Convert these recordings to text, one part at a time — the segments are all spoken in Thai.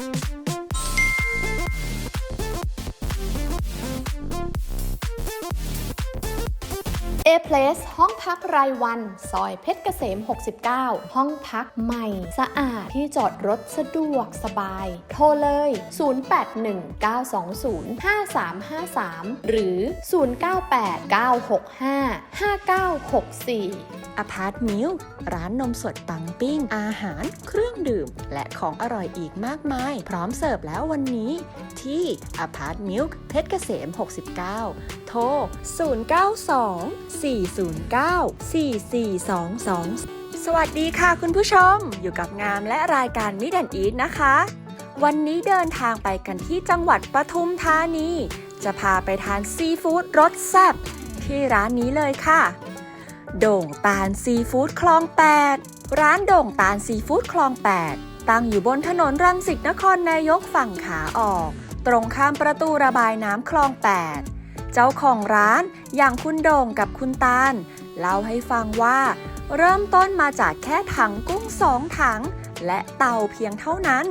เอ Place ห้องพักรายวัน ซอยเพชรเกษม 69 ห้องพักใหม่ สะอาดที่จอดรถสะดวกสบาย โทรเลย 0819205353 หรือ 0989655964 อพาร์ตมิลร้านนมสดปังปิ้ง อาหาร เครื่องดื่ม และของอร่อยอีกมากมาย พร้อมเสิร์ฟแล้ววันนี้ ที่อพาร์ตมิลเพชรเกษม 69 โทร 092-409-4422 สวัสดีค่ะคุณผู้ชม อยู่กับงามและรายการมิดแอนอีทนะคะ วันนี้เดินทางไปกันที่จังหวัดปทุมธานี จะพาไปทานซีฟู้ดรสแซ่บที่ร้านนี้เลยค่ะ โด่งตาลซีฟู้ดคลอง 8 ร้านโด่งตาลซีฟู้ดคลอง 8 ตั้งอยู่บนถนนรังสิตนครนายกฝั่งขาออก ตรงข้ามประตูระบายน้ำคลอง 8 เจ้าของร้านอย่างคุณโด่งกับคุณตาลเล่าให้ฟังว่า เริ่มต้นมาจากแค่ถังกุ้งสองถัง และเตาเพียงเท่านั้น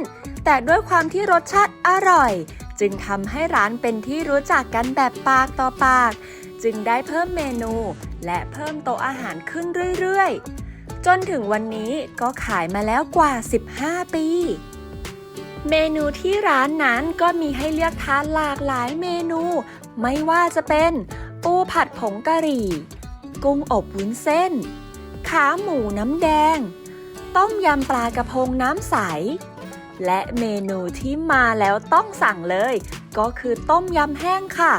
แต่ด้วยความที่รสชาติอร่อย จึงทำให้ร้านเป็นที่รู้จักกันแบบปากต่อปาก จึงได้เพิ่มเมนู และเพิ่มโต๊ะอาหารขึ้นเรื่อยๆ จนถึงวันนี้ก็ขายมาแล้วกว่า 15 ปี เมนูที่ร้านนั้นก็มีให้เลือกทานหลากหลายเมนู ไม่ว่าจะเป็นปูผัดผงกะหรี่ กุ้งอบวุ้นเส้น ขาหมูน้ำแดง ต้มยำปลากระพงน้ำใส และเมนูที่มาแล้วต้องสั่งเลย ก็คือต้มยำแห้งค่ะ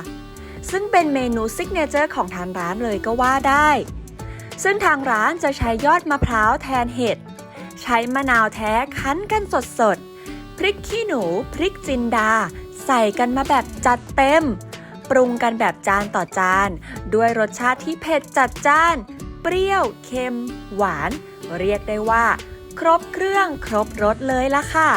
ซึ่งเป็นเมนูซิกเนเจอร์ของทางร้านเลยก็ว่าได้ ซึ่งทางร้านจะใช้ยอดมะพร้าวแทนเห็ด ใช้มะนาวแท้คั้นกันสดๆ พริกขี้หนู พริกจินดา ใส่กันมาแบบจัดเต็ม ปรุงกันแบบจานต่อจาน ด้วยรสชาติที่เผ็ดจัดจ้าน เปรี้ยว เค็ม หวาน เรียกได้ว่า ครบเครื่องครบรสเลยล่ะค่ะ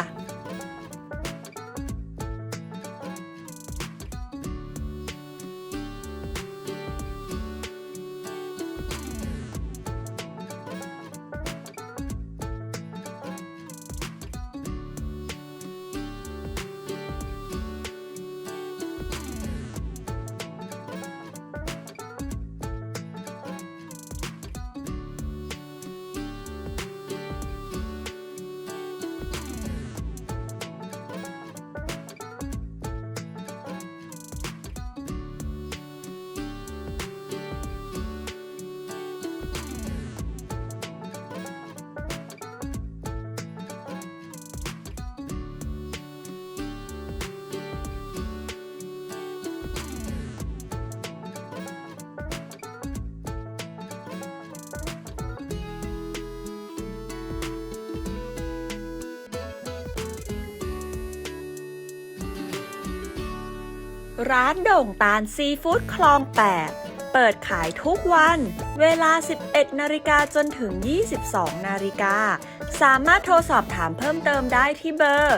ร้านโด่งตาลซีฟู้ดคลอง 8 เปิดขายทุกวัน เวลา 11 นาฬิกาจนถึง 22 นาฬิกา สามารถโทรสอบถามเพิ่มเติมได้ที่เบอร์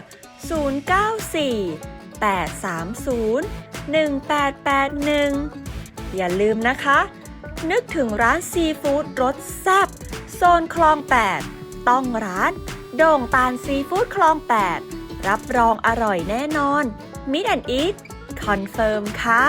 094 830 1881 อย่าลืมนะคะ นึกถึงร้านซีฟู้ดรสแซ่บโซนคลอง 8 ต้องร้านโด่งตาลซีฟู้ดคลอง 8 รับรองอร่อยแน่นอนมิดแอนอีท คอนเฟิร์มค่ะ